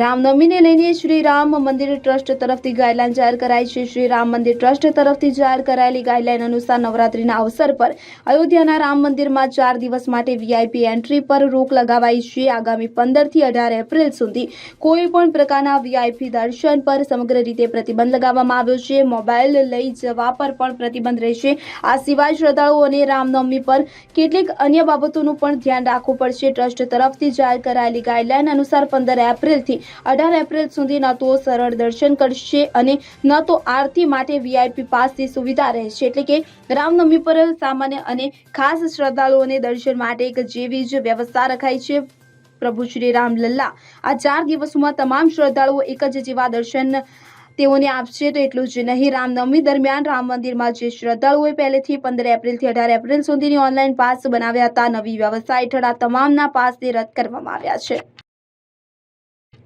રામનવમીને લઈને શ્રી રામ મંદિર ટ્રસ્ટ તરફથી ગાઈડલાઈન જાહેર કરાઈ છે. શ્રી રામ મંદિર ટ્રસ્ટ તરફથી જાહેર કરાયેલી ગાઈડલાઈન અનુસાર નવરાત્રીના અવસર પર અયોધ્યાના રામ મંદિરમાં ચાર દિવસ માટે વીઆઈપી એન્ટ્રી પર રોક લગાવાઈ છે. આગામી પંદરથી અઢાર એપ્રિલ સુધી કોઈ પણ પ્રકારના વીઆઈપી દર્શન પર સમગ્ર રીતે પ્રતિબંધ લગાવવામાં આવ્યો છે. મોબાઈલ લઈ જવા પર પણ પ્રતિબંધ રહેશે. આ સિવાય શ્રદ્ધાળુઓને રામનવમી પર કેટલીક અન્ય બાબતોનું પણ ધ્યાન રાખવું પડશે. ટ્રસ્ટ તરફથી જાહેર કરાયેલી ગાઈડલાઈન અનુસાર પંદર એપ્રિલથી અઢાર એપ્રિલ સુધી ન તો સરળ દર્શન કરશે અને ન તો આરતી માટે વીઆઈપી પાસની સુવિધા રહેશે. એટલે કે રામનવમી પર સામાન્ય અને ખાસ શ્રદ્ધાળુઓને દર્શન માટે એક જેવી જ વ્યવસ્થા રખાઈ છે. પ્રભુ શ્રી રામ લલ્લા. આ ચાર દિવસોમાં તમામ શ્રદ્ધાળુઓ એક જ જેવા દર્શન તેઓને આપશે તો એટલું જ નહીં. રામનવમી દરમિયાન રામ મંદિરમાં જે શ્રદ્ધાળુઓએ પહેલેથી પંદર એપ્રિલથી અઢાર એપ્રિલ સુધીની ઓનલાઈન પાસ બનાવ્યા હતા. નવી વ્યવસ્થા હેઠળ આ તમામના પાસને રદ કરવામાં આવ્યા છે.